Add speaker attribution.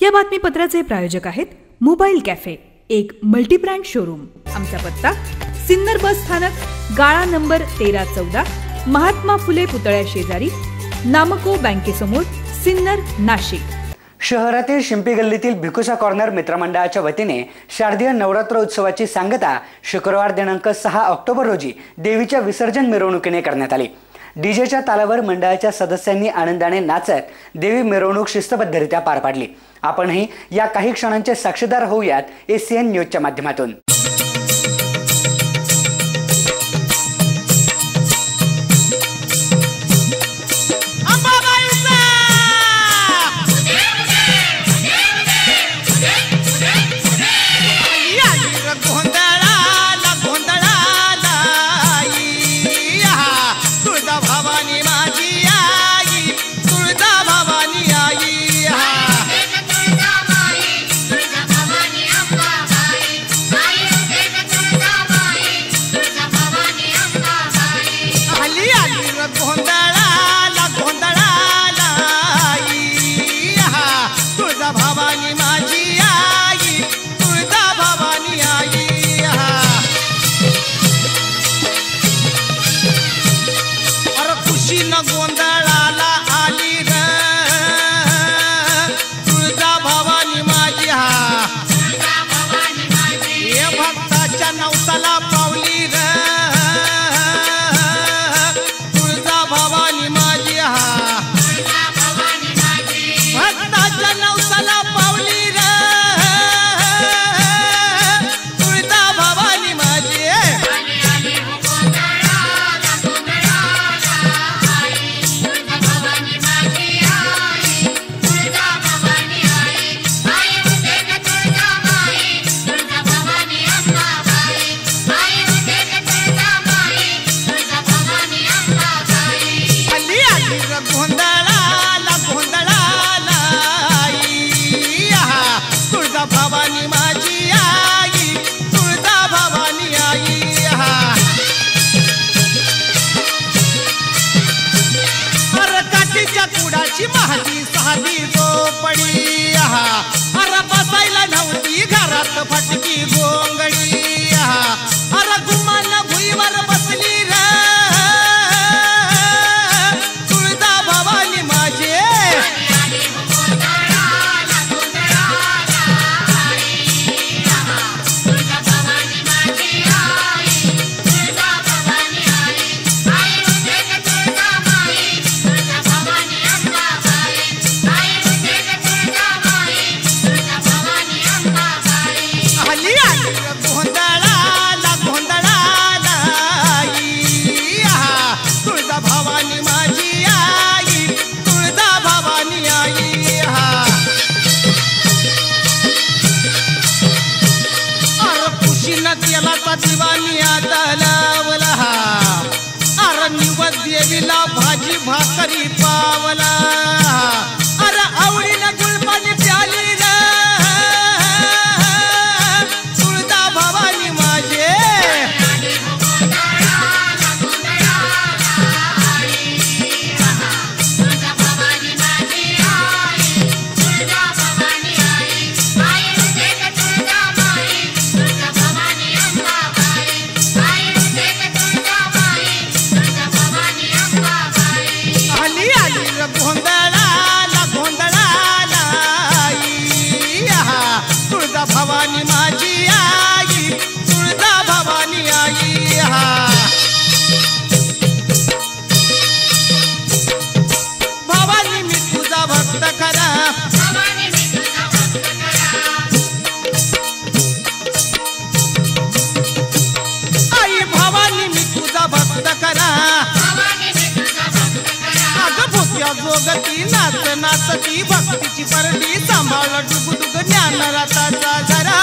Speaker 1: या बातमीपत्राचे प्रायोजक आहेत मोबाईल कॅफे एक मल्टीब्रँड शोरूम. आमचा पत्ता सिन्नर बस स्थानक गाळा नंबर तेरा चौदा महात्मा फुले पुतळ्या शेजारी नामको बँकेसमोर सिन्नर नाशिक.
Speaker 2: शहरातील शिंपी गल्लीतील भिकुसा कॉर्नर मित्रमंडळाच्या वतीने शारदीय नवरात्र उत्सवाची सांगता शुक्रवार दिनांक सहा ऑक्टोबर रोजी देवीच्या विसर्जन मिरवणुकीने करण्यात आली. डीजेच्या तालावर मंडळाच्या सदस्यांनी आनंदाने नाचत देवी मिरवणूक शिस्तबद्धरित्या पार पाडली. आपणही या काही क्षणांचे साक्षीदार होऊयात एसीएन न्यूजच्या माध्यमातून.
Speaker 3: भवानी माझी आई तुळजा भवानी आई. हा. अरे खुशीनं गोंधळाला आली ग तुळजा भवानी माझी हा. ये भक्ताच्या नवसाला माझी झोपडी आहा अरे त्याला तेलाचा दिवाणी आता लावला अरे देवीला भाजी भाकरी पावला. अगं भूक्या जोगती नाच नाचती भक्तीची परती सांभाळ डुगडुग ज्ञान राताचा घरा